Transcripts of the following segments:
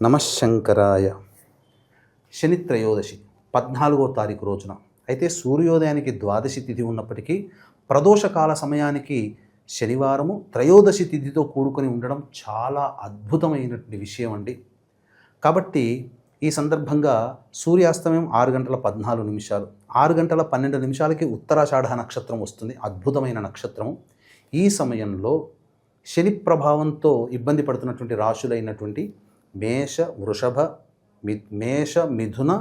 నమశంకరాయ శని త్రయోదశి పద్నాలుగో తారీఖు రోజున. అయితే సూర్యోదయానికి ద్వాదశి తిథి ఉన్నప్పటికీ ప్రదోషకాల సమయానికి శనివారము త్రయోదశి తిథితో కూడుకొని ఉండడం చాలా అద్భుతమైనటువంటి విషయం అండి. కాబట్టి ఈ సందర్భంగా సూర్యాస్తమయం ఆరు గంటల పద్నాలుగు నిమిషాలు. ఆరు గంటల పన్నెండు నిమిషాలకి ఉత్తరాషాఢ నక్షత్రం వస్తుంది. అద్భుతమైన నక్షత్రం ఈ సమయంలో శని ప్రభావంతో ఇబ్బంది పడుతున్నటువంటి రాశులైనటువంటి మేష వృషభ మి మేష మిథున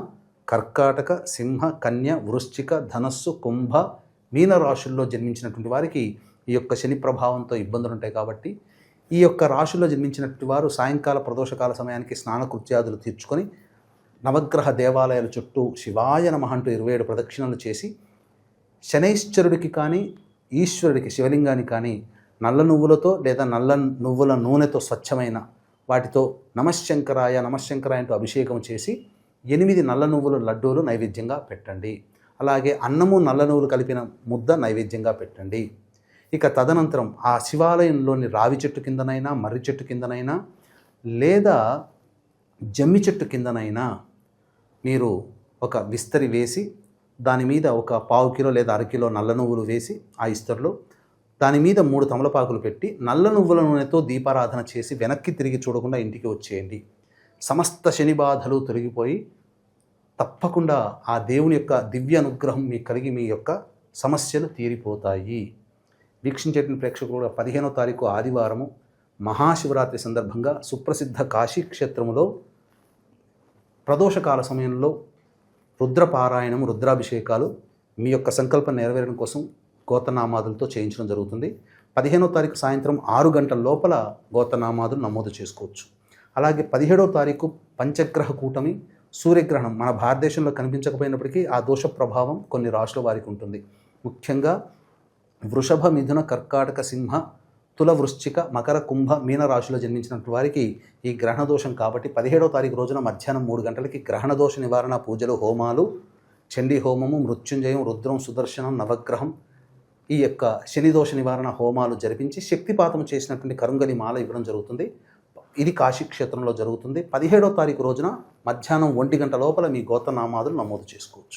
కర్కాటక సింహ కన్య వృశ్చిక ధనస్సు కుంభ మీన రాశుల్లో జన్మించినటువంటి వారికి ఈ యొక్క శని ప్రభావంతో ఇబ్బందులు ఉంటాయి కాబట్టి ఈ యొక్క రాశుల్లో జన్మించినటువంటి వారు సాయంకాల ప్రదోషకాల సమయానికి స్నానకృత్యాదులు తీర్చుకొని నవగ్రహ దేవాలయాల చుట్టూ శివాయ నమః అంటూ ఇరవై ఏడు ప్రదక్షిణలు చేసి శనైశ్వరుడికి కానీ ఈశ్వరుడికి శివలింగానికి కానీ నల్ల నువ్వులతో లేదా నల్ల నువ్వుల నూనెతో స్వచ్ఛమైన వాటితో నమశంకరాయ నమశంకరాయ అంటూ అభిషేకం చేసి ఎనిమిది నల్ల నువ్వుల లడ్డూలు నైవేద్యంగా పెట్టండి. అలాగే అన్నము నల్ల నువ్వులు కలిపిన ముద్ద నైవేద్యంగా పెట్టండి. ఇక తదనంతరం ఆ శివాలయంలోని రావి చెట్టు కిందనైనా మర్రి చెట్టు కిందనైనా లేదా జమ్మి చెట్టు కిందనైనా మీరు ఒక విస్తరి వేసి దాని మీద ఒక పావు కిలో లేదా అరకిలో నల్ల నువ్వులు వేసి ఆ ఇస్తరులో దాని మీద మూడు తమలపాకులు పెట్టి నల్ల నువ్వుల నూనెతో దీపారాధన చేసి వెనక్కి తిరిగి చూడకుండా ఇంటికి వచ్చేయండి. సమస్త శని బాధలు తొలగిపోయి తప్పకుండా ఆ దేవుని యొక్క దివ్య అనుగ్రహం మీకు కలిగి మీ యొక్క సమస్యలు తీరిపోతాయి. వీక్షించేటువంటి ప్రేక్షకులు కూడా పదిహేనో తారీఖు ఆదివారము మహాశివరాత్రి సందర్భంగా సుప్రసిద్ధ కాశీ క్షేత్రములో ప్రదోషకాల సమయంలో రుద్రపారాయణము రుద్రాభిషేకాలు మీ యొక్క సంకల్పం నెరవేరడం కోసం గోతనామాదులతో చేయించడం జరుగుతుంది. పదిహేనో తారీఖు సాయంత్రం ఆరు గంటల లోపల గోతనామాదులు నమోదు చేసుకోవచ్చు. అలాగే పదిహేడో తారీఖు పంచగ్రహ కూటమి సూర్యగ్రహణం మన భారతదేశంలో కనిపించకపోయినప్పటికీ ఆ దోష ప్రభావం కొన్ని రాష్ట్రాల వారికి ఉంటుంది. ముఖ్యంగా వృషభ మిథున కర్కాటక సింహ తుల వృశ్చిక మకర కుంభ మీన రాశిలో జన్మించినటువంటి వారికి ఈ గ్రహణ దోషం కాబట్టి పదిహేడో తారీఖు రోజున మధ్యాహ్నం మూడు గంటలకి గ్రహణ దోష నివారణ పూజలు హోమాలు చండీ హోమము మృత్యుంజయం రుద్రం సుదర్శనం నవగ్రహం ఈ యొక్క శనిదోష నివారణ హోమాలు జరిపించి శక్తిపాతం చేసినటువంటి కరుంగలి మాల ఇవ్వడం జరుగుతుంది. ఇది కాశీ క్షేత్రంలో జరుగుతుంది. పదిహేడో తారీఖు రోజున మధ్యాహ్నం ఒంటి గంట లోపల మీ గోత్రనామాదులు నమోదు చేసుకోవచ్చు.